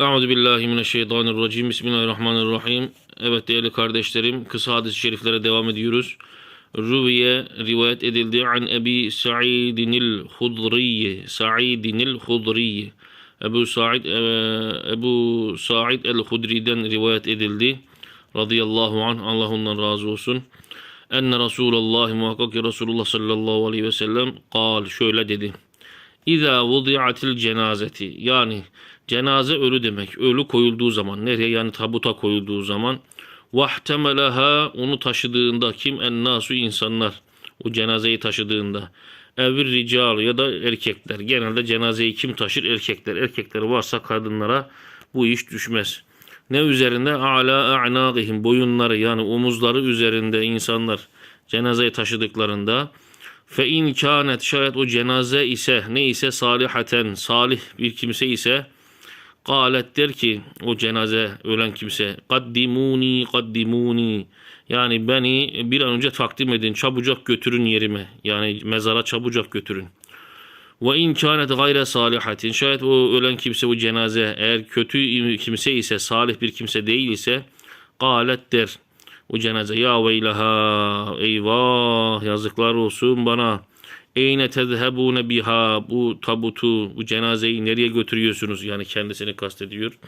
Euzu billahi mineşşeytanirracim. Bismillahirrahmanirrahim. Evet değerli kardeşlerim, kısa hadis-i şeriflere devam ediyoruz. Ruviye rivayet edildi an Ebi Sa'idinil Hudriye. Sa'idinil Hudriye. Ebu Sa'id e, Ebu Sa'id el-Hudri'den rivayet edildi. Radıyallahu anh. Allah ondan razı olsun. Enne Resulullah muhakkak ki Resulullah sallallahu aleyhi ve sellem kal şöyle dedi. İza vudiatil cenazeti. Yani cenaze ölü demek. Ölü koyulduğu zaman nereye? Yani tabuta koyulduğu zaman. Vahtemeleha onu taşıdığında kim? En nasu insanlar. O cenazeyi taşıdığında. Evir rical ya da erkekler. Genelde cenazeyi kim taşır? Erkekler. Erkekler varsa kadınlara bu iş düşmez. Ne üzerinde? Ala a'naqihim boyunları yani omuzları üzerinde insanlar cenazeyi taşıdıklarında fe in kânet şayet o cenaze ise ne ise salihaten salih bir kimse ise Galet der ki o cenaze ölen kimse kaddimuni kaddimuni yani beni bir an önce takdim edin çabucak götürün yerime. Yani mezara çabucak götürün. Ve in kânet gayre salihatin şayet o ölen kimse o cenaze eğer kötü kimse ise salih bir kimse değil ise galet der o cenaze ya veylaha eyvah yazıklar olsun bana Eyne tezhebune biha bu tabutu bu cenazeyi nereye götürüyorsunuz yani kendisini kastediyor.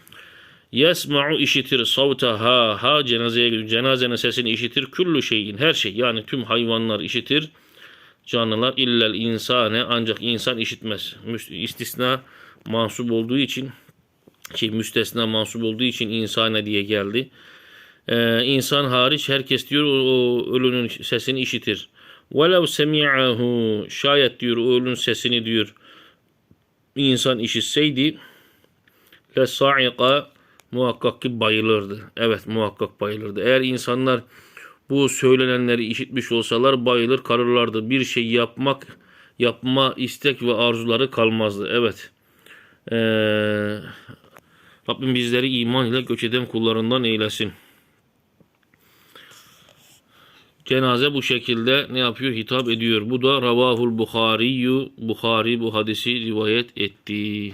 Yesma'u işitir savtaha ha cenazeye cenazenin sesini işitir küllü şeyin her şey yani tüm hayvanlar işitir canlılar illel insane ancak insan işitmez. İstisna mansup olduğu için ki müstesna mansup olduğu için insane diye geldi. Ee, insan hariç herkes diyor o, o ölünün sesini işitir. Velev semi'ahu şayet diyor o ölünün sesini diyor insan işitseydi le sa'iqa muhakkak ki bayılırdı. Evet muhakkak bayılırdı. Eğer insanlar bu söylenenleri işitmiş olsalar bayılır karırlardı. Bir şey yapmak yapma istek ve arzuları kalmazdı. Evet. Ee, Rabbim bizleri iman ile göç eden kullarından eylesin. Cenaze bu şekilde ne yapıyor? Hitap ediyor. Bu da Ravahul Buhariyu. Buhari bu hadisi rivayet etti.